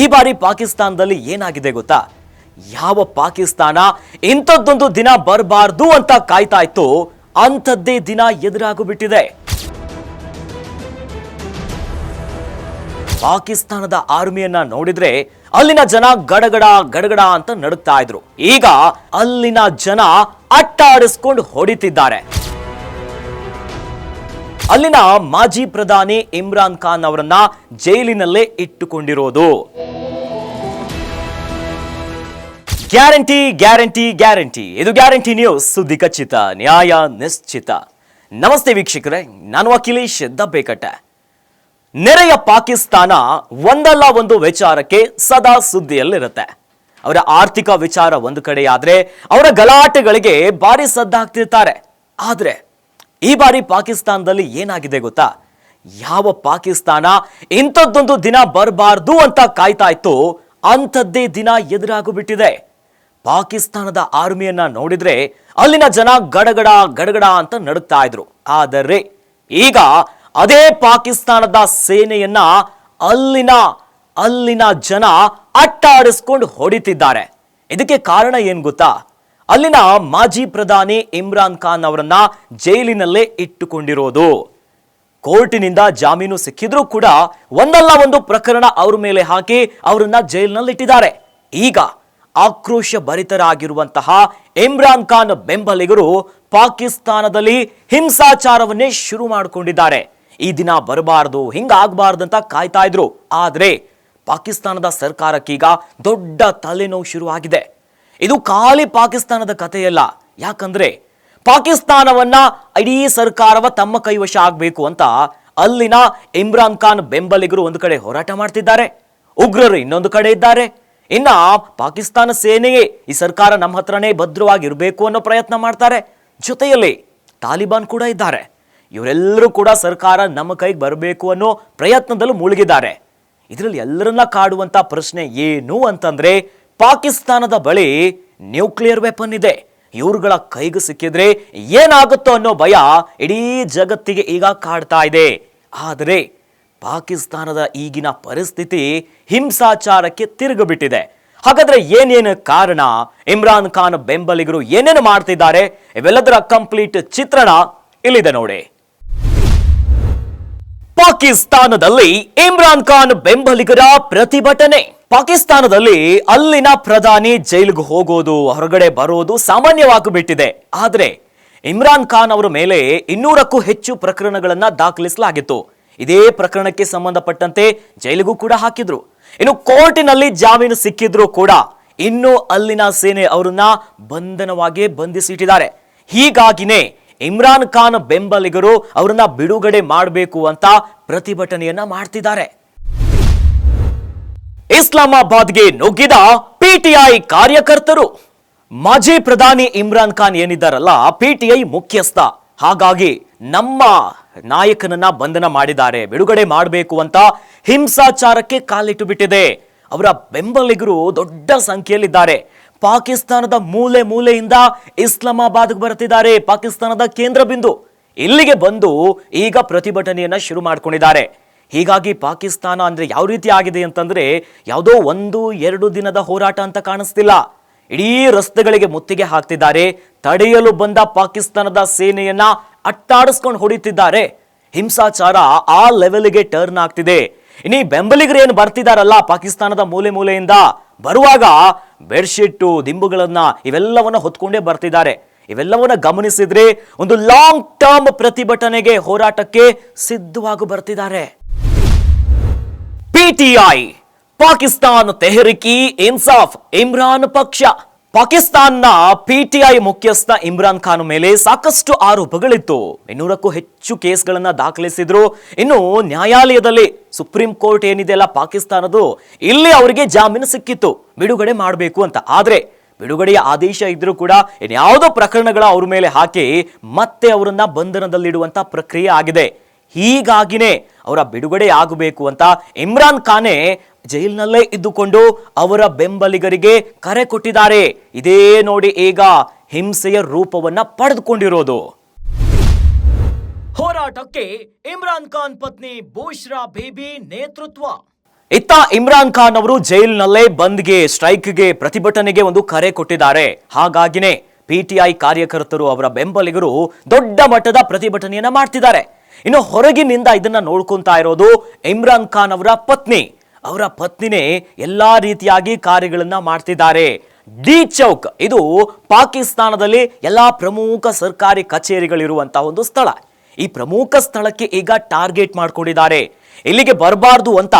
ಈ ಬಾರಿ ಪಾಕಿಸ್ತಾನದಲ್ಲಿ ಏನಾಗಿದೆ ಗೊತ್ತಾ? ಯಾವ ಪಾಕಿಸ್ತಾನ ಇಂಥದ್ದೊಂದು ದಿನ ಬರಬಾರ್ದು ಅಂತ ಕಾಯ್ತಾ ಇತ್ತು, ಅಂಥದ್ದೇ ದಿನ ಎದುರಾಗೋಬಿಟ್ಟಿದೆ. ಪಾಕಿಸ್ತಾನದ ಆರ್ಮಿಯನ್ನ ನೋಡಿದ್ರೆ ಅಲ್ಲಿನ ಜನ ಗಡಗಡ ಗಡಗಡ ಅಂತ ನಡುತ್ತಾ ಇದ್ರು. ಈಗ ಅಲ್ಲಿನ ಜನ ಅಟ್ಟಾಡಿಸ್ಕೊಂಡು ಹೊಡಿತಿದ್ದಾರೆ. ಅಲ್ಲಿನ ಮಾಜಿ ಪ್ರಧಾನಿ ಇಮ್ರಾನ್ ಖಾನ್ ಅವರನ್ನ ಜೈಲಿನಲ್ಲೇ ಇಟ್ಟುಕೊಂಡಿರೋದು. Guarantee guarantee guarantee. ಇದು ಗ್ಯಾರಂಟಿ ನ್ಯೂಸ್. ಸುದ್ದಿ ಖಚಿತ, ನ್ಯಾಯ ನಿಶ್ಚಿತ. ನಮಸ್ತೆ ವೀಕ್ಷಕರೇ, ನಾನು ಅಖಿಲೇಶ್ ದಬ್ಬೇಕಟ್ಟೆ. ನೆರೆಯ ಪಾಕಿಸ್ತಾನ ಒಂದಲ್ಲ ಒಂದು ವಿಚಾರಕ್ಕೆ ಸದಾ ಸುದ್ದಿಯಲ್ಲಿರುತ್ತೆ. ಅವರ ಆರ್ಥಿಕ ವಿಚಾರ ಒಂದು ಕಡೆಯಾದ್ರೆ ಅವರ ಗಲಾಟೆಗಳಿಗೆ ಭಾರಿ ಸದ್ದಾಗ್ತಿರ್ತಾರೆ ಆದ್ರೆ ಈ ಬಾರಿ ಪಾಕಿಸ್ತಾನದಲ್ಲಿ ಏನಾಗಿದೆ ಗೊತ್ತಾ? ಯಾವ ಪಾಕಿಸ್ತಾನ ಇಂಥದ್ದೊಂದು ದಿನ ಬರಬಾರ್ದು ಅಂತ ಕಾಯ್ತಾ ಇತ್ತು, ಅಂಥದ್ದೇ ದಿನ ಎದುರಾಗೋಬಿಟ್ಟಿದೆ. ಪಾಕಿಸ್ತಾನದ ಆರ್ಮಿಯನ್ನ ನೋಡಿದ್ರೆ ಅಲ್ಲಿನ ಜನ ಗಡಗಡ ಗಡಗಡ ಅಂತ ನಡುತ್ತಾ ಇದ್ರು. ಆದರೆ ಈಗ ಅದೇ ಪಾಕಿಸ್ತಾನದ ಸೇನೆಯನ್ನ ಅಲ್ಲಿನ ಅಲ್ಲಿನ ಜನ ಅಟ್ಟಾಡಿಸ್ಕೊಂಡು ಹೊಡಿತಿದ್ದಾರೆ. ಇದಕ್ಕೆ ಕಾರಣ ಏನ್ ಗೊತ್ತಾ? ಅಲ್ಲಿನ ಮಾಜಿ ಪ್ರಧಾನಿ ಇಮ್ರಾನ್ ಖಾನ್ ಅವರನ್ನ ಜೈಲಿನಲ್ಲೇ ಇಟ್ಟುಕೊಂಡಿರೋದು. ಕೋರ್ಟಿನಿಂದ ಜಾಮೀನು ಸಿಕ್ಕಿದ್ರೂ ಕೂಡ ಒಂದಲ್ಲ ಒಂದು ಪ್ರಕರಣ ಅವರ ಮೇಲೆ ಹಾಕಿ ಅವರನ್ನ ಜೈಲಿನಲ್ಲಿಟ್ಟಿದ್ದಾರೆ. ಈಗ ಆಕ್ರೋಶ ಭರಿತರಾಗಿರುವಂತಹ ಇಮ್ರಾನ್ ಖಾನ್ ಬೆಂಬಲಿಗರು ಪಾಕಿಸ್ತಾನದಲ್ಲಿ ಹಿಂಸಾಚಾರವನ್ನೇ ಶುರು ಮಾಡಿಕೊಂಡಿದ್ದಾರೆ. ಈ ದಿನ ಬರಬಾರ್ದು ಅಂತ ಕಾಯ್ತಾ ಇದ್ರು. ಆದರೆ ಪಾಕಿಸ್ತಾನದ ಸರ್ಕಾರಕ್ಕೀಗ ದೊಡ್ಡ ತಲೆನೋವು ಶುರುವಾಗಿದೆ. ಇದು ಖಾಲಿ ಪಾಕಿಸ್ತಾನದ ಕಥೆಯಲ್ಲ. ಯಾಕಂದ್ರೆ ಪಾಕಿಸ್ತಾನವನ್ನ ಇಡೀ ಸರ್ಕಾರವ ತಮ್ಮ ಕೈವಶ ಆಗಬೇಕು ಅಂತ ಅಲ್ಲಿನ ಇಮ್ರಾನ್ ಖಾನ್ ಬೆಂಬಲಿಗರು ಒಂದು ಕಡೆ ಹೋರಾಟ ಮಾಡ್ತಿದ್ದಾರೆ. ಉಗ್ರರು ಇನ್ನೊಂದು ಕಡೆ ಇದ್ದಾರೆ. ಇನ್ನ ಪಾಕಿಸ್ತಾನ ಸೇನೆಯೇ ಈ ಸರ್ಕಾರ ನಮ್ಮ ಹತ್ರನೇ ಭದ್ರವಾಗಿರಬೇಕು ಅನ್ನೋ ಪ್ರಯತ್ನ ಮಾಡ್ತಾರೆ. ಜೊತೆಯಲ್ಲಿ ತಾಲಿಬಾನ್ ಕೂಡ ಇದ್ದಾರೆ. ಇವರೆಲ್ಲರೂ ಕೂಡ ಸರ್ಕಾರ ನಮ್ಮ ಕೈಗೆ ಬರಬೇಕು ಅನ್ನೋ ಪ್ರಯತ್ನದಲ್ಲೂ ಮುಳುಗಿದ್ದಾರೆ. ಇದರಲ್ಲಿ ಎಲ್ಲರನ್ನ ಕಾಡುವಂತ ಪ್ರಶ್ನೆ ಏನು ಅಂತಂದ್ರೆ ಪಾಕಿಸ್ತಾನದ ಬಳಿ ನ್ಯೂಕ್ಲಿಯರ್ ವೆಪನ್ ಇದೆ. ಇವ್ರುಗಳ ಕೈಗೆ ಸಿಕ್ಕಿದ್ರೆ ಏನಾಗುತ್ತೋ ಅನ್ನೋ ಭಯ ಇಡೀ ಜಗತ್ತಿಗೆ ಈಗ ಕಾಡ್ತಾ ಇದೆ. ಆದರೆ ಪಾಕಿಸ್ತಾನದ ಈಗಿನ ಪರಿಸ್ಥಿತಿ ಹಿಂಸಾಚಾರಕ್ಕೆ ತಿರುಗಿಬಿಟ್ಟಿದೆ. ಹಾಗಾದ್ರೆ ಏನೇನು ಕಾರಣ? ಇಮ್ರಾನ್ ಖಾನ್ ಬೆಂಬಲಿಗರು ಏನೇನು ಮಾಡ್ತಿದ್ದಾರೆ? ಇವೆಲ್ಲದರ ಕಂಪ್ಲೀಟ್ ಚಿತ್ರಣ ಇಲ್ಲಿದೆ ನೋಡಿ. ಪಾಕಿಸ್ತಾನದಲ್ಲಿ ಇಮ್ರಾನ್ ಖಾನ್ ಬೆಂಬಲಿಗರ ಪ್ರತಿಭಟನೆ. ಪಾಕಿಸ್ತಾನದಲ್ಲಿ ಅಲ್ಲಿನ ಪ್ರಧಾನಿ ಜೈಲಿಗೆ ಹೋಗೋದು, ಹೊರಗಡೆ ಬರೋದು ಸಾಮಾನ್ಯವಾಗಿ ಬಿಟ್ಟಿದೆ ಆದ್ರೆ ಇಮ್ರಾನ್ ಖಾನ್ ಅವರ ಮೇಲೆ ಇನ್ನೂರಕ್ಕೂ ಹೆಚ್ಚು ಪ್ರಕರಣಗಳನ್ನ ದಾಖಲಿಸಲಾಗಿತ್ತು. ಇದೇ ಪ್ರಕರಣಕ್ಕೆ ಸಂಬಂಧಪಟ್ಟಂತೆ ಜೈಲಿಗೂ ಕೂಡ ಹಾಕಿದ್ರು. ಇನ್ನು ಕೋರ್ಟಿನಲ್ಲಿ ಜಾಮೀನು ಸಿಕ್ಕಿದ್ರು ಕೂಡ ಇನ್ನು ಅಲ್ಲಿನ ಸೇನೆ ಅವರನ್ನ ಬಂಧನವಾಗಿ ಬಂಧಿಸಿಟ್ಟಿದ್ದಾರೆ. ಹೀಗಾಗಿನೇ ಇಮ್ರಾನ್ ಖಾನ್ ಬೆಂಬಲಿಗರು ಅವರನ್ನ ಬಿಡುಗಡೆ ಮಾಡಬೇಕು ಅಂತ ಪ್ರತಿಭಟನೆಯನ್ನ ಮಾಡ್ತಿದ್ದಾರೆ. ಇಸ್ಲಾಮಾಬಾದ್ಗೆ ನುಗ್ಗಿದ ಪಿಟಿಐ ಕಾರ್ಯಕರ್ತರು. ಮಾಜಿ ಪ್ರಧಾನಿ ಇಮ್ರಾನ್ ಖಾನ್ ಏನಿದ್ದಾರಲ್ಲ ಪಿಟಿಐ ಮುಖ್ಯಸ್ಥ. ಹಾಗಾಗಿ ನಮ್ಮ ನಾಯಕನನ್ನ ಬಂಧನ ಮಾಡಿದ್ದಾರೆ. ಬಿಡುಗಡೆ ಮಾಡಬೇಕು ಅಂತ ಹಿಂಸಾಚಾರಕ್ಕೆ ಕಾಲಿಟ್ಟು ಬಿಟ್ಟಿದೆ. ಅವರ ಬೆಂಬಲಿಗರು ದೊಡ್ಡ ಸಂಖ್ಯೆಯಲ್ಲಿದ್ದಾರೆ. ಪಾಕಿಸ್ತಾನದ ಮೂಲೆ ಮೂಲೆಯಿಂದ ಇಸ್ಲಾಮಾಬಾದ್ಗೆ ಬರ್ತಿದ್ದಾರೆ ಪಾಕಿಸ್ತಾನದ ಕೇಂದ್ರ ಬಿಂದು ಇಲ್ಲಿಗೆ ಬಂದು ಈಗ ಪ್ರತಿಭಟನೆಯನ್ನ ಶುರು ಮಾಡ್ಕೊಂಡಿದ್ದಾರೆ. ಹೀಗಾಗಿ ಪಾಕಿಸ್ತಾನ ಅಂದ್ರೆ ಯಾವ ರೀತಿ ಆಗಿದೆ ಅಂತಂದ್ರೆ ಯಾವುದೋ ಒಂದು, ಎರಡು ದಿನದ ಹೋರಾಟ ಅಂತ ಕಾಣಿಸ್ತಿಲ್ಲ. ಇಡೀ ರಸ್ತೆಗಳಿಗೆ ಮುತ್ತಿಗೆ ಹಾಕ್ತಿದ್ದಾರೆ. ತಡೆಯಲು ಬಂದ ಪಾಕಿಸ್ತಾನದ ಸೇನೆಯನ್ನ ಅಟ್ಟಾಡಿಸ್ಕೊಂಡು ಹೊಡಿತಿದ್ದಾರೆ. ಹಿಂಸಾಚಾರ ಆ ಲೆವೆಲ್ಗೆ ಟರ್ನ್ ಆಗ್ತಿದೆ. ಇನ್ನು ಬೆಂಬಲಿಗರು ಏನು ಬರ್ತಿದಾರಲ್ಲ ಪಾಕಿಸ್ತಾನದ ಮೂಲೆ ಮೂಲೆಯಿಂದ? ಬರುವಾಗ ಬೆಡ್ಶೀಟು, ದಿಂಬುಗಳನ್ನ ಇವೆಲ್ಲವನ್ನ ಹೊತ್ಕೊಂಡೇ ಬರ್ತಿದ್ದಾರೆ. ಇವೆಲ್ಲವನ್ನ ಗಮನಿಸಿದ್ರೆ ಒಂದು ಲಾಂಗ್ ಟರ್ಮ್ ಪ್ರತಿಭಟನೆಗೆ ಹೋರಾಟಕ್ಕೆ ಸಿದ್ಧವಾಗಿ ಬರ್ತಿದ್ದಾರೆ. ಪಿಟಿಐ ಪಾಕಿಸ್ತಾನ್ ತೆಹರಿಕಿ, ಇನ್ಸಾಫ್, ಇಮ್ರಾನ್ ಪಕ್ಷ. ಪಾಕಿಸ್ತಾನ್ನ ಪಿಟಿಐ ಮುಖ್ಯಸ್ಥ ಇಮ್ರಾನ್ ಖಾನ್ ಮೇಲೆ ಸಾಕಷ್ಟು ಆರೋಪಗಳಿತ್ತು ಇನ್ನೂರಕ್ಕೂ ಹೆಚ್ಚು ಕೇಸ್ಗಳನ್ನ ದಾಖಲಿಸಿದ್ರು. ಇನ್ನು ನ್ಯಾಯಾಲಯದಲ್ಲಿ ಸುಪ್ರೀಂ ಕೋರ್ಟ್ ಏನಿದೆಯಲ್ಲ ಪಾಕಿಸ್ತಾನದು ಇಲ್ಲಿ ಅವರಿಗೆ ಜಾಮೀನು ಸಿಕ್ಕಿತ್ತು, ಬಿಡುಗಡೆ ಮಾಡಬೇಕು ಅಂತ. ಆದ್ರೆ, ಬಿಡುಗಡೆಯ ಆದೇಶ ಇದ್ರೂ ಕೂಡ ಇನ್ಯಾವುದೋ ಪ್ರಕರಣಗಳ ಅವ್ರ ಮೇಲೆ ಹಾಕಿ ಮತ್ತೆ ಅವರನ್ನ ಬಂಧನದಲ್ಲಿಡುವಂತ ಪ್ರಕ್ರಿಯೆ ಆಗಿದೆ. ಹೀಗಾಗಿನೇ ಅವರ ಬಿಡುಗಡೆ ಆಗಬೇಕು ಅಂತ ಇಮ್ರಾನ್ ಖಾನೆ ಜೈಲಿನಲ್ಲೇ ಇದ್ದುಕೊಂಡು ಅವರ ಬೆಂಬಲಿಗರಿಗೆ ಕರೆ ಕೊಟ್ಟಿದ್ದಾರೆ. ಇದೇ ನೋಡಿ ಈಗ ಹಿಂಸೆಯ ರೂಪವನ್ನ ಪಡೆದುಕೊಂಡಿರೋದು. ಹೋರಾಟಕ್ಕೆ ಇಮ್ರಾನ್ ಖಾನ್ ಪತ್ನಿ ಬೂಶ್ರಾ ಬೇಬಿ ನೇತೃತ್ವ. ಇತ್ತ ಇಮ್ರಾನ್ ಖಾನ್ ಅವರು ಜೈಲಿನಲ್ಲೇ ಬಂದ್ಗೆ, ಸ್ಟ್ರೈಕ್ಗೆ, ಪ್ರತಿಭಟನೆಗೆ ಒಂದು ಕರೆ ಕೊಟ್ಟಿದ್ದಾರೆ. ಹಾಗಾಗಿನೇ ಪಿಟಿಐ ಕಾರ್ಯಕರ್ತರು ಅವರ ಬೆಂಬಲಿಗರು ದೊಡ್ಡ ಮಟ್ಟದ ಪ್ರತಿಭಟನೆಯನ್ನ ಮಾಡ್ತಿದ್ದಾರೆ. ಇನ್ನು ಹೊರಗಿನಿಂದ ಇದನ್ನ ನೋಡ್ಕೊಂತಾ ಇರೋದು ಇಮ್ರಾನ್ ಖಾನ್ ಅವರ ಪತ್ನಿ. ಅವರ ಪತ್ನಿನೇ ಎಲ್ಲಾ ರೀತಿಯಾಗಿ ಕಾರ್ಯಗಳನ್ನ ಮಾಡ್ತಿದ್ದಾರೆ. ಡಿ ಚೌಕ್, ಇದು ಪಾಕಿಸ್ತಾನದಲ್ಲಿ ಎಲ್ಲಾ ಪ್ರಮುಖ ಸರ್ಕಾರಿ ಕಚೇರಿಗಳಿರುವಂತಹ ಒಂದು ಸ್ಥಳ. ಈ ಪ್ರಮುಖ ಸ್ಥಳಕ್ಕೆ ಈಗ ಟಾರ್ಗೆಟ್ ಮಾಡ್ಕೊಂಡಿದ್ದಾರೆ. ಇಲ್ಲಿಗೆ ಬರಬಾರ್ದು ಅಂತ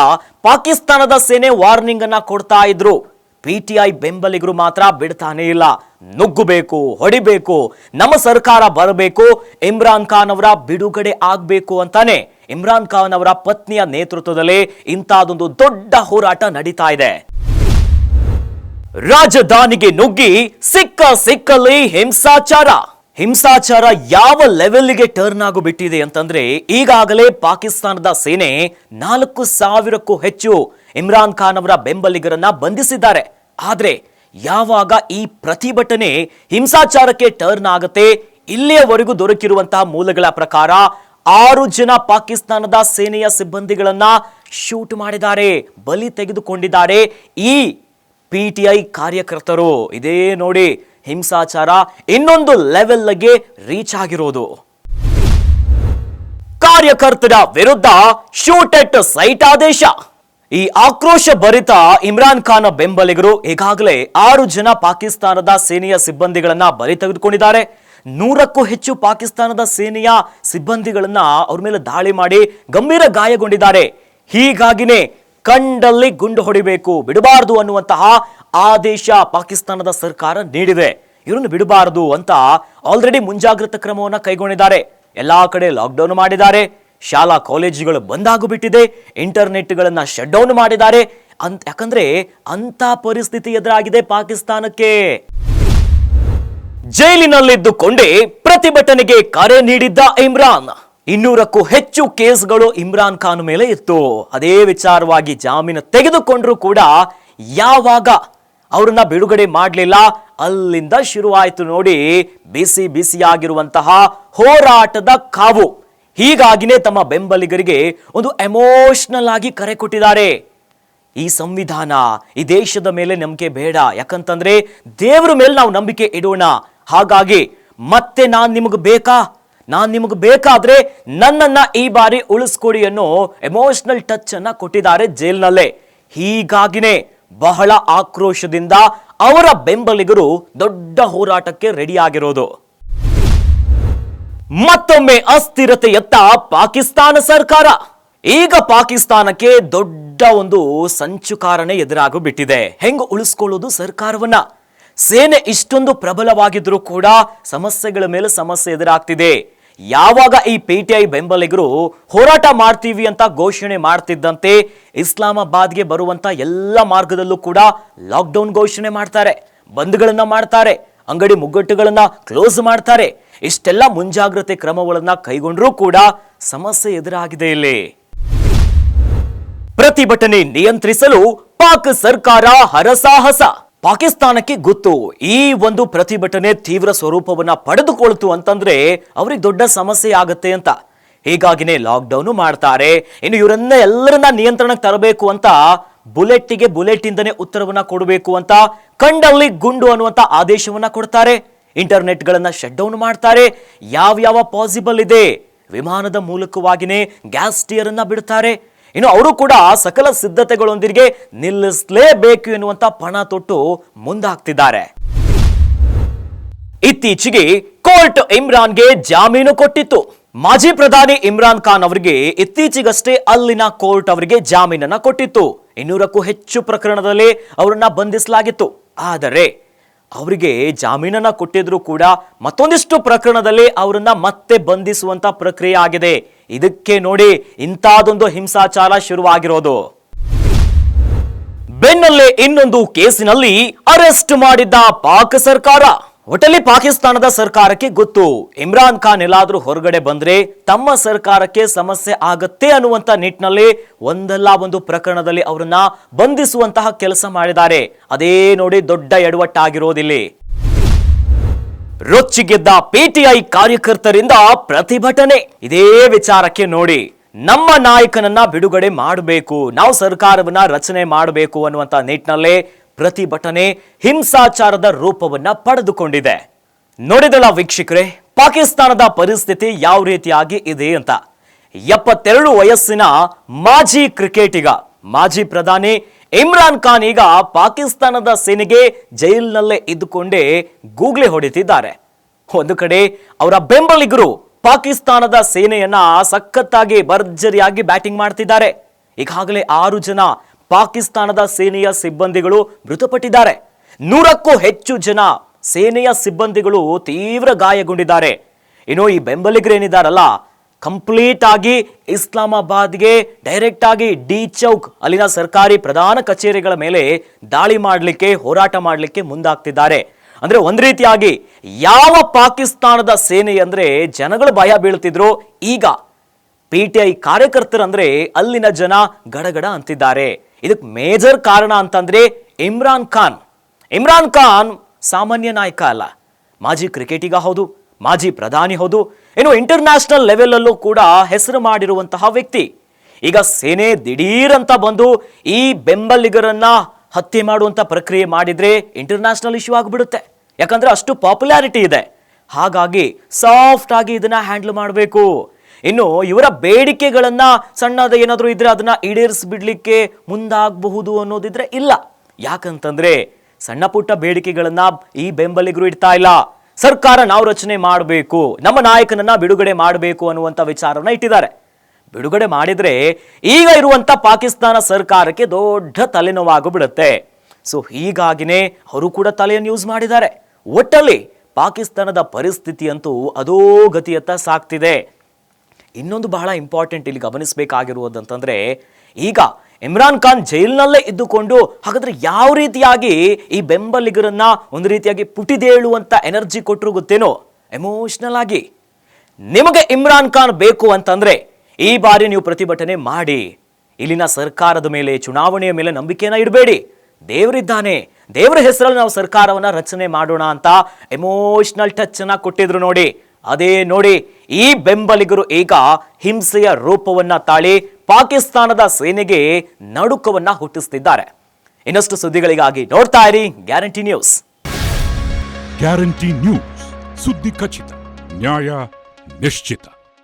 ಪಾಕಿಸ್ತಾನದ ಸೇನೆ ವಾರ್ನಿಂಗ್ ಅನ್ನ ಕೊಡ್ತಾ ಇದ್ರು. ಪಿಟಿಐ ಬೆಂಬಲಿಗರು ಮಾತ್ರ ಬಿಡ್ತಾನೇ ಇಲ್ಲ. ನುಗ್ಗಬೇಕು, ಹೊಡಿಬೇಕು, ನಮ್ಮ ಸರ್ಕಾರ ಬರಬೇಕು, ಇಮ್ರಾನ್ ಖಾನ್ ಅವರ ಬಿಡುಗಡೆ ಆಗಬೇಕು ಅಂತಾನೆ ಇಮ್ರಾನ್ ಖಾನ್ ಅವರ ಪತ್ನಿಯ ನೇತೃತ್ವದಲ್ಲಿ ಇಂತಹದೊಂದು ದೊಡ್ಡ ಹೋರಾಟ ನಡೀತಾ ಇದೆ. ರಾಜಧಾನಿಗೆ ನುಗ್ಗಿ ಸಿಕ್ಕ ಸಿಕ್ಕಲ್ಲಿ ಹಿಂಸಾಚಾರ. ಹಿಂಸಾಚಾರ ಯಾವ ಲೆವೆಲ್ಗೆ ಟರ್ನ್ ಆಗು ಬಿಟ್ಟಿದೆ ಅಂತಂದ್ರೆ ಈಗಾಗಲೇ ಪಾಕಿಸ್ತಾನದ ಸೇನೆ ನಾಲ್ಕು ಸಾವಿರಕ್ಕೂ ಹೆಚ್ಚು ಇಮ್ರಾನ್ ಖಾನ್ ಅವರ ಬೆಂಬಲಿಗರನ್ನ ಬಂಧಿಸಿದ್ದಾರೆ. ಆದ್ರೆ ಯಾವಾಗ ಈ ಪ್ರತಿಭಟನೆ ಹಿಂಸಾಚಾರಕ್ಕೆ ಟರ್ನ್ ಆಗುತ್ತೆ, ಇಲ್ಲಿಯವರೆಗೂ ದೊರಕಿರುವಂತಹ ಮೂಲಗಳ ಪ್ರಕಾರ ಆರು ಜನ ಪಾಕಿಸ್ತಾನದ ಸೇನೆಯ ಸಿಬ್ಬಂದಿಗಳನ್ನ ಶೂಟ್ ಮಾಡಿದ್ದಾರೆ, ಬಲಿ ತೆಗೆದುಕೊಂಡಿದ್ದಾರೆ ಈ ಪಿಟಿಐ ಕಾರ್ಯಕರ್ತರು. ಇದೇ ನೋಡಿ, ಹಿಂಸಾಚಾರ ಇನ್ನೊಂದು ಲೆವೆಲ್ಗೆ ರೀಚ್ ಆಗಿರೋದು. ಕಾರ್ಯಕರ್ತರ ವಿರುದ್ಧ ಶೂಟ್ ಎಟ್ ಸೈಟ್ ಆದೇಶ. ಈ ಆಕ್ರೋಶ ಭರಿತ ಇಮ್ರಾನ್ ಖಾನ್ ಬೆಂಬಲಿಗರು ಈಗಾಗಲೇ ಆರು ಜನ ಪಾಕಿಸ್ತಾನದ ಸೇನೆಯ ಸಿಬ್ಬಂದಿಗಳನ್ನ ಬಲಿ ತೆಗೆದುಕೊಂಡಿದ್ದಾರೆ. ನೂರಕ್ಕೂ ಹೆಚ್ಚು ಪಾಕಿಸ್ತಾನದ ಸೇನೆಯ ಸಿಬ್ಬಂದಿಗಳನ್ನ ಅವ್ರ ಮೇಲೆ ದಾಳಿ ಮಾಡಿ ಗಂಭೀರ ಗಾಯಗೊಂಡಿದ್ದಾರೆ. ಹೀಗಾಗಿನೇ ಕಂಡಲ್ಲಿ ಗುಂಡು ಹೊಡಿಬೇಕು, ಬಿಡಬಾರದು ಅನ್ನುವಂತಹ ಆದೇಶ ಪಾಕಿಸ್ತಾನದ ಸರ್ಕಾರ ನೀಡಿದೆ. ಇವರನ್ನು ಬಿಡಬಾರದು ಅಂತ ಆಲ್ರೆಡಿ ಮುಂಜಾಗ್ರತಾ ಕ್ರಮವನ್ನು ಕೈಗೊಂಡಿದ್ದಾರೆ. ಎಲ್ಲಾ ಕಡೆ ಲಾಕ್ಡೌನ್ ಮಾಡಿದ್ದಾರೆ. ಶಾಲಾ ಕಾಲೇಜುಗಳು ಬಂದಾಗುಬಿಟ್ಟಿದೆ ಇಂಟರ್ನೆಟ್ಗಳನ್ನು ಶಟ್ ಡೌನ್ ಮಾಡಿದ್ದಾರೆ. ಅಂತ, ಯಾಕಂದ್ರೆ ಅಂತ ಪರಿಸ್ಥಿತಿ ಎದುರಾಗಿದೆ ಪಾಕಿಸ್ತಾನಕ್ಕೆ. ಜೈಲಿನಲ್ಲಿದ್ದುಕೊಂಡೇ ಪ್ರತಿಭಟನೆಗೆ ಕರೆ ನೀಡಿದ್ದ ಇಮ್ರಾನ್. ಇನ್ನೂರಕ್ಕೂ ಹೆಚ್ಚು ಕೇಸ್ಗಳು ಇಮ್ರಾನ್ ಖಾನ್ ಮೇಲೆ ಇತ್ತು. ಅದೇ ವಿಚಾರವಾಗಿ ಜಾಮೀನು ತೆಗೆದುಕೊಂಡ್ರು ಕೂಡ ಯಾವಾಗ ಅವ್ರನ್ನ ಬಿಡುಗಡೆ ಮಾಡಲಿಲ್ಲ, ಅಲ್ಲಿಂದ ಶುರುವಾಯಿತು ನೋಡಿ, ಬಿಸಿ ಬಿಸಿಯಾಗಿರುವಂತಹ ಹೋರಾಟದ ಕಾವು. ಹೀಗಾಗಿನೇ ತಮ್ಮ ಬೆಂಬಲಿಗರಿಗೆ ಒಂದು ಎಮೋಷನಲ್ ಆಗಿ ಕರೆ ಕೊಟ್ಟಿದ್ದಾರೆ. ಈ ಸಂವಿಧಾನ ಈ ದೇಶದ ಮೇಲೆ ನಂಬಿಕೆ ಬೇಡ. ಯಾಕಂತಂದ್ರೆ ದೇವರ ಮೇಲೆ ನಾವು ನಂಬಿಕೆ ಇಡೋಣ. ಹಾಗಾಗಿ ಮತ್ತೆ ನಾನು ನಿಮಗೆ ಬೇಕಾ? ನಾನು ನಿಮಗೆ ಬೇಕಾದ್ರೆ ನನ್ನನ್ನ ಈ ಬಾರಿ ಉಳಿಸ್ಕೊಡಿ ಅನ್ನೋ ಎಮೋಷನಲ್ ಟಚ್ ಅನ್ನ ಕೊಟ್ಟಿದ್ದಾರೆ ಜೈಲ್ನಲ್ಲೇ. ಹೀಗಾಗಿನೇ ಬಹಳ ಆಕ್ರೋಶದಿಂದ ಅವರ ಬೆಂಬಲಿಗರು ದೊಡ್ಡ ಹೋರಾಟಕ್ಕೆ ರೆಡಿ ಆಗಿರೋದು. ಮತ್ತೊಮ್ಮೆ ಅಸ್ಥಿರತೆಯತ್ತ ಪಾಕಿಸ್ತಾನ ಸರ್ಕಾರ. ಈಗ ಪಾಕಿಸ್ತಾನಕ್ಕೆ ದೊಡ್ಡ ಒಂದು ಸಂಚುಕಾರನೆ ಎದುರಾಗು ಬಿಟ್ಟಿದೆ. ಹೆಂಗ್ ಉಳಿಸ್ಕೊಳ್ಳೋದು ಸರ್ಕಾರವನ್ನ? ಸೇನೆ ಇಷ್ಟೊಂದು ಪ್ರಬಲವಾಗಿದ್ರೂ ಕೂಡ ಸಮಸ್ಯೆಗಳ ಮೇಲೆ ಸಮಸ್ಯೆ ಎದುರಾಗ್ತಿದೆ. ಯಾವಾಗ ಈ ಪಿಟಿಐ ಬೆಂಬಲಿಗರು ಹೋರಾಟ ಮಾಡ್ತೀವಿ ಅಂತ ಘೋಷಣೆ ಮಾಡ್ತಿದ್ದಂತೆ ಇಸ್ಲಾಮಾಬಾದ್ಗೆ ಬರುವಂತ ಎಲ್ಲ ಮಾರ್ಗದಲ್ಲೂ ಕೂಡ ಲಾಕ್ಡೌನ್ ಘೋಷಣೆ ಮಾಡ್ತಾರೆ, ಬಂದ್ಗಳನ್ನ ಮಾಡ್ತಾರೆ. ಅಂಗಡಿ ಮುಗ್ಗಟ್ಟುಗಳನ್ನ ಕ್ಲೋಸ್ ಮಾಡ್ತಾರೆ. ಇಷ್ಟೆಲ್ಲ ಮುಂಜಾಗ್ರತೆ ಕ್ರಮಗಳನ್ನ ಕೈಗೊಂಡ್ರೂ ಕೂಡ ಸಮಸ್ಯೆ ಎದುರಾಗಿದೆ ಇಲ್ಲಿ. ಪ್ರತಿಭಟನೆ ನಿಯಂತ್ರಿಸಲು ಪಾಕ್ ಸರ್ಕಾರ ಹರಸಾಹಸ. ಪಾಕಿಸ್ತಾನಕ್ಕೆ ಗೊತ್ತು, ಈ ಒಂದು ಪ್ರತಿಭಟನೆ ತೀವ್ರ ಸ್ವರೂಪವನ್ನ ಪಡೆದುಕೊಳ್ತು ಅಂತಂದ್ರೆ ಅವ್ರಿಗೆ ದೊಡ್ಡ ಸಮಸ್ಯೆ ಆಗತ್ತೆ ಅಂತ. ಹೀಗಾಗಿನೇ ಲಾಕ್ಡೌನ್ ಮಾಡ್ತಾರೆ. ಇನ್ನು ಇವರನ್ನ ಎಲ್ಲರನ್ನ ನಿಯಂತ್ರಣಕ್ಕೆ ತರಬೇಕು ಅಂತ ಬುಲೆಟ್ಗೆ ಬುಲೆಟ್ ಇಂದನೇ ಉತ್ತರವನ್ನ ಕೊಡಬೇಕು ಅಂತ ಕಂಡಲ್ಲಿ ಗುಂಡು ಅನ್ನುವಂತ ಆದೇಶವನ್ನ ಕೊಡ್ತಾರೆ. ಇಂಟರ್ನೆಟ್ ಗಳನ್ನ ಶಟ್ ಡೌನ್ ಮಾಡ್ತಾರೆ. ಯಾವ್ಯಾವ ಪಾಸಿಬಲ್ ಇದೆ? ವಿಮಾನದ ಮೂಲಕವಾಗಿನೇ ಗ್ಯಾಸ್ ಟಿಯರ್ ಅನ್ನ ಬಿಡ್ತಾರೆ. ಇನ್ನು ಅವರು ಕೂಡ ಸಕಲ ಸಿದ್ಧತೆಗಳೊಂದಿಗೆ ನಿಲ್ಲಿಸಲೇಬೇಕು ಎನ್ನುವಂತ ಪಣ ತೊಟ್ಟು ಮುಂದಾಗ್ತಿದ್ದಾರೆ. ಇತ್ತೀಚೆಗೆ ಕೋರ್ಟ್ ಇಮ್ರಾನ್ಗೆ ಜಾಮೀನು ಕೊಟ್ಟಿತ್ತು. ಮಾಜಿ ಪ್ರಧಾನಿ ಇಮ್ರಾನ್ ಖಾನ್ ಅವರಿಗೆ ಇತ್ತೀಚೆಗಷ್ಟೇ ಅಲ್ಲಿನ ಕೋರ್ಟ್ ಅವರಿಗೆ ಜಾಮೀನನ್ನ ಕೊಟ್ಟಿತ್ತು. ಇನ್ನೂರಕ್ಕೂ ಹೆಚ್ಚು ಪ್ರಕರಣದಲ್ಲಿ ಅವರನ್ನು ಬಂಧಿಸಲಾಗಿತ್ತು. ಆದರೆ ಅವರಿಗೆ ಜಾಮೀನನ್ನು ಕೊಟ್ಟಿದ್ರು ಕೂಡ ಮತ್ತೊಂದಿಷ್ಟು ಪ್ರಕರಣದಲ್ಲಿ ಅವರನ್ನ ಮತ್ತೆ ಬಂಧಿಸುವಂತ ಪ್ರಕ್ರಿಯೆ ಆಗಿದೆ. ಇದಕ್ಕೆ ನೋಡಿ ಇಂಥದೊಂದು ಹಿಂಸಾಚಾರ ಶುರುವಾಗಿರೋದು. ಬೆನ್ನಲ್ಲೇ ಇನ್ನೊಂದು ಕೇಸಿನಲ್ಲಿ ಅರೆಸ್ಟ್ ಮಾಡಿದ್ದ ಪಾಕ್ ಸರ್ಕಾರ. ಒಟ್ಟಲ್ಲಿ ಪಾಕಿಸ್ತಾನದ ಸರ್ಕಾರಕ್ಕೆ ಗೊತ್ತು, ಇಮ್ರಾನ್ ಖಾನ್ ಎಲ್ಲಾದ್ರೂ ಹೊರಗಡೆ ಬಂದ್ರೆ ತಮ್ಮ ಸರ್ಕಾರಕ್ಕೆ ಸಮಸ್ಯೆ ಆಗತ್ತೆ ಅನ್ನುವಂತ ನಿಟ್ಟಿನಲ್ಲಿ ಒಂದಲ್ಲ ಒಂದು ಪ್ರಕರಣದಲ್ಲಿ ಅವರನ್ನ ಬಂಧಿಸುವಂತಹ ಕೆಲಸ ಮಾಡಿದ್ದಾರೆ. ಅದೇ ನೋಡಿ ದೊಡ್ಡ ಎಡವಟ್ಟಾಗಿರೋದಿಲ್ಲಿ. ರೊಚ್ಚಿಗೆದ್ದ ಪಿಟಿಐ ಕಾರ್ಯಕರ್ತರಿಂದ ಪ್ರತಿಭಟನೆ. ಇದೇ ವಿಚಾರಕ್ಕೆ ನೋಡಿ, ನಮ್ಮ ನಾಯಕನನ್ನ ಬಿಡುಗಡೆ ಮಾಡಬೇಕು, ನಾವು ಸರ್ಕಾರವನ್ನ ರಚನೆ ಮಾಡಬೇಕು ಅನ್ನುವಂತ ನಿಟ್ಟಿನಲ್ಲೇ ಪ್ರತಿಭಟನೆ ಹಿಂಸಾಚಾರದ ರೂಪವನ್ನ ಪಡೆದುಕೊಂಡಿದೆ. ನೋಡಿದಳ ವೀಕ್ಷಕರೇ, ಪಾಕಿಸ್ತಾನದ ಪರಿಸ್ಥಿತಿ ಯಾವ ರೀತಿಯಾಗಿ ಇದೆ ಅಂತ. ಎಪ್ಪತ್ತೆರಡು ವಯಸ್ಸಿನ ಮಾಜಿ ಕ್ರಿಕೆಟಿಗ, ಮಾಜಿ ಪ್ರಧಾನಿ ಇಮ್ರಾನ್ ಖಾನ್ ಈಗ ಪಾಕಿಸ್ತಾನದ ಸೇನೆಗೆ ಜೈಲಿನಲ್ಲೇ ಇದ್ದುಕೊಂಡೇ ಗೂಗ್ಲಿ ಹೊಡಿತಿದ್ದಾರೆ. ಒಂದು ಕಡೆ ಅವರ ಬೆಂಬಲಿಗರು ಪಾಕಿಸ್ತಾನದ ಸೇನೆಯನ್ನ ಸಖತ್ತಾಗಿ ಭರ್ಜರಿಯಾಗಿ ಬ್ಯಾಟಿಂಗ್ ಮಾಡ್ತಿದ್ದಾರೆ. ಈಗಾಗಲೇ ಆರು ಜನ ಪಾಕಿಸ್ತಾನದ ಸೇನೆಯ ಸಿಬ್ಬಂದಿಗಳು ಮೃತಪಟ್ಟಿದ್ದಾರೆ. ನೂರಕ್ಕೂ ಹೆಚ್ಚು ಜನ ಸೇನೆಯ ಸಿಬ್ಬಂದಿಗಳು ತೀವ್ರ ಗಾಯಗೊಂಡಿದ್ದಾರೆ. ಇನ್ನು ಈ ಬೆಂಬಲಿಗರೇನಿದ್ದಾರಲ್ಲ ಕಂಪ್ಲೀಟ್ ಆಗಿ ಇಸ್ಲಾಮಾಬಾದ್ಗೆ ಡೈರೆಕ್ಟ್ ಆಗಿ ಡಿ ಚೌಕ್ ಅಲ್ಲಿನ ಸರ್ಕಾರಿ ಪ್ರಧಾನ ಕಚೇರಿಗಳ ಮೇಲೆ ದಾಳಿ ಮಾಡಲಿಕ್ಕೆ, ಹೋರಾಟ ಮಾಡಲಿಕ್ಕೆ ಮುಂದಾಗ್ತಿದ್ದಾರೆ. ಅಂದ್ರೆ ಒಂದ್ ರೀತಿಯಾಗಿ ಯಾವ ಪಾಕಿಸ್ತಾನದ ಸೇನೆ ಅಂದ್ರೆ ಜನಗಳು ಭಯ ಬೀಳ್ತಿದ್ರು, ಈಗ ಪಿ ಟಿ ಐ ಕಾರ್ಯಕರ್ತರಂದ್ರೆ ಅಲ್ಲಿನ ಜನ ಗಡಗಡ ಅಂತಿದ್ದಾರೆ. ಇದಕ್ಕೆ ಮೇಜರ್ ಕಾರಣ ಅಂತಂದರೆ ಇಮ್ರಾನ್ ಖಾನ್. ಇಮ್ರಾನ್ ಖಾನ್ ಸಾಮಾನ್ಯ ನಾಯಕ ಅಲ್ಲ. ಮಾಜಿ ಕ್ರಿಕೆಟಿಗ ಹೌದು, ಮಾಜಿ ಪ್ರಧಾನಿ ಹೌದು, ಇನ್ನು ಇಂಟರ್ನ್ಯಾಷನಲ್ ಲೆವೆಲಲ್ಲೂ ಕೂಡ ಹೆಸರು ಮಾಡಿರುವಂತಹ ವ್ಯಕ್ತಿ. ಈಗ ಸೇನೆ ದಿಢೀರ್ ಅಂತ ಬಂದು ಈ ಬೆಂಬಲಿಗರನ್ನ ಹತ್ಯೆ ಮಾಡುವಂಥ ಪ್ರಕ್ರಿಯೆ ಮಾಡಿದರೆ ಇಂಟರ್ನ್ಯಾಷನಲ್ ಇಶ್ಯೂ ಆಗಿಬಿಡುತ್ತೆ. ಯಾಕಂದರೆ ಅಷ್ಟು ಪಾಪ್ಯುಲಾರಿಟಿ ಇದೆ. ಹಾಗಾಗಿ ಸಾಫ್ಟ್ ಆಗಿ ಇದನ್ನ ಹ್ಯಾಂಡಲ್ ಮಾಡಬೇಕು. ಇನ್ನು ಇವರ ಬೇಡಿಕೆಗಳನ್ನ ಸಣ್ಣದ ಏನಾದರೂ ಇದ್ರೆ ಅದನ್ನ ಈಡೇರಿಸ್ಬಿಡ್ಲಿಕ್ಕೆ ಮುಂದಾಗಬಹುದು ಅನ್ನೋದಿದ್ರೆ ಇಲ್ಲ. ಯಾಕಂತಂದ್ರೆ ಸಣ್ಣ ಪುಟ್ಟ ಬೇಡಿಕೆಗಳನ್ನ ಈ ಬೆಂಬಲಿಗರು ಇಡ್ತಾ ಇಲ್ಲ. ಸರ್ಕಾರ ನಾವು ರಚನೆ ಮಾಡಬೇಕು, ನಮ್ಮ ನಾಯಕನನ್ನ ಬಿಡುಗಡೆ ಮಾಡಬೇಕು ಅನ್ನುವಂಥ ವಿಚಾರನ ಇಟ್ಟಿದ್ದಾರೆ. ಬಿಡುಗಡೆ ಮಾಡಿದ್ರೆ ಈಗ ಇರುವಂತ ಪಾಕಿಸ್ತಾನ ಸರ್ಕಾರಕ್ಕೆ ದೊಡ್ಡ ತಲೆನೋವಾಗ್ಬಿಡುತ್ತೆ ಸೊ ಹೀಗಾಗಿನೇ ಅವರು ಕೂಡ ತಲೆಯನ್ನು ಯೂಸ್ ಮಾಡಿದ್ದಾರೆ. ಒಟ್ಟಲ್ಲಿ ಪಾಕಿಸ್ತಾನದ ಪರಿಸ್ಥಿತಿ ಅಂತೂ ಅದೋ ಗತಿಯತ್ತ ಸಾಗ್ತಿದೆ ಇನ್ನೊಂದು ಬಹಳ ಇಂಪಾರ್ಟೆಂಟ್ ಇಲ್ಲಿ ಗಮನಿಸಬೇಕಾಗಿರುವುದಂತಂದರೆ, ಈಗ ಇಮ್ರಾನ್ ಖಾನ್ ಜೈಲಿನಲ್ಲೇ ಇದ್ದುಕೊಂಡು ಹಾಗಾದ್ರೆ ಯಾವ ರೀತಿಯಾಗಿ ಈ ಬೆಂಬಲಿಗರನ್ನ ಒಂದು ರೀತಿಯಾಗಿ ಪುಟಿದೇಳುವಂಥ ಎನರ್ಜಿ ಕೊಟ್ಟರು ಗೊತ್ತೇನೋ? ಎಮೋಷನಲ್ ಆಗಿ. ನಿಮಗೆ ಇಮ್ರಾನ್ ಖಾನ್ ಬೇಕು ಅಂತಂದರೆ ಈ ಬಾರಿ ನೀವು ಪ್ರತಿಭಟನೆ ಮಾಡಿ. ಇಲ್ಲಿನ ಸರ್ಕಾರದ ಮೇಲೆ, ಚುನಾವಣೆಯ ಮೇಲೆ ನಂಬಿಕೆಯನ್ನ ಇಡಬೇಡಿ. ದೇವರಿದ್ದಾನೆ. ದೇವರ ಹೆಸರಲ್ಲಿ ನಾವು ಸರ್ಕಾರವನ್ನು ರಚನೆ ಮಾಡೋಣ ಅಂತ ಎಮೋಷನಲ್ ಟಚ್ ಅನ್ನ ಕೊಟ್ಟಿದ್ರು ನೋಡಿ. ಅದೇ ನೋಡಿ, ಈ ಬೆಂಬಲಿಗರು ಈಗ ಹಿಂಸೆಯ ರೂಪವನ್ನ ತಾಳಿ ಪಾಕಿಸ್ತಾನದ ಸೇನೆಗೆ ನಡುಕವನ್ನ ಹುಟ್ಟಿಸ್ತಿದ್ದಾರೆ. ಇನ್ನಷ್ಟು ಸುದ್ದಿಗಳಿಗಾಗಿ ನೋಡ್ತಾ ಇರಿ ಗ್ಯಾರಂಟಿ ನ್ಯೂಸ್. ಗ್ಯಾರಂಟಿ ನ್ಯೂಸ್, ಸುದ್ದಿ ಖಚಿತ, ನ್ಯಾಯ ನಿಶ್ಚಿತ.